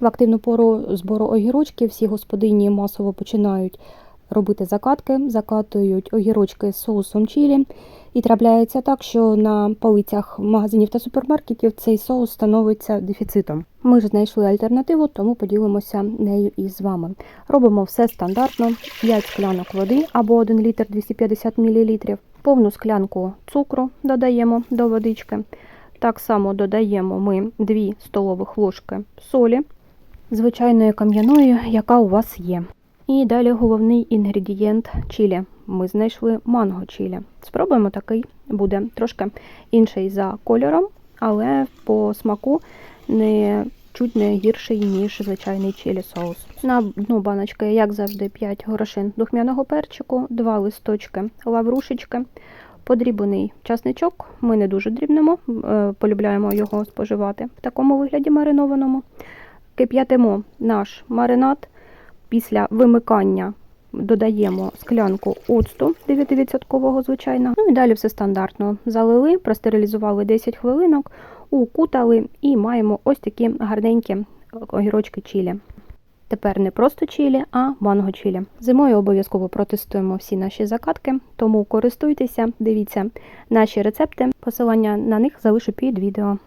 В активну пору збору огірочків всі господині масово починають робити закатки, закатують огірочки з соусом чілі. І трапляється так, що на полицях магазинів та супермаркетів цей соус становиться дефіцитом. Ми ж знайшли альтернативу, тому поділимося нею із вами. Робимо все стандартно: 5 склянок води або 1 літр 250 мл, повну склянку цукру додаємо до водички. Так само додаємо ми 2 столових ложки солі, звичайної кам'яної, яка у вас є. І далі головний інгредієнт чілі. Ми знайшли манго чілі. Спробуємо такий, буде трошки інший за кольором, але по смаку не чуть не гірший, ніж звичайний чілі соус. На дну баночки, як завжди, 5 горошин духмяного перчику, 2 листочки лаврушечки, подрібаний часничок. Ми не дуже дрібнемо, е, полюбляємо його споживати в такому вигляді маринованому. Кип'ятимо наш маринад. Після вимикання додаємо склянку оцту 9%, звичайно. Ну і далі все стандартно. Залили, простерилізували 10 хвилинок, укутали і маємо ось такі гарненькі огірочки чілі. Тепер не просто чілі, а манго чілі. Зимою обов'язково протестуємо всі наші закатки, тому користуйтеся, дивіться наші рецепти. Посилання на них залишу під відео.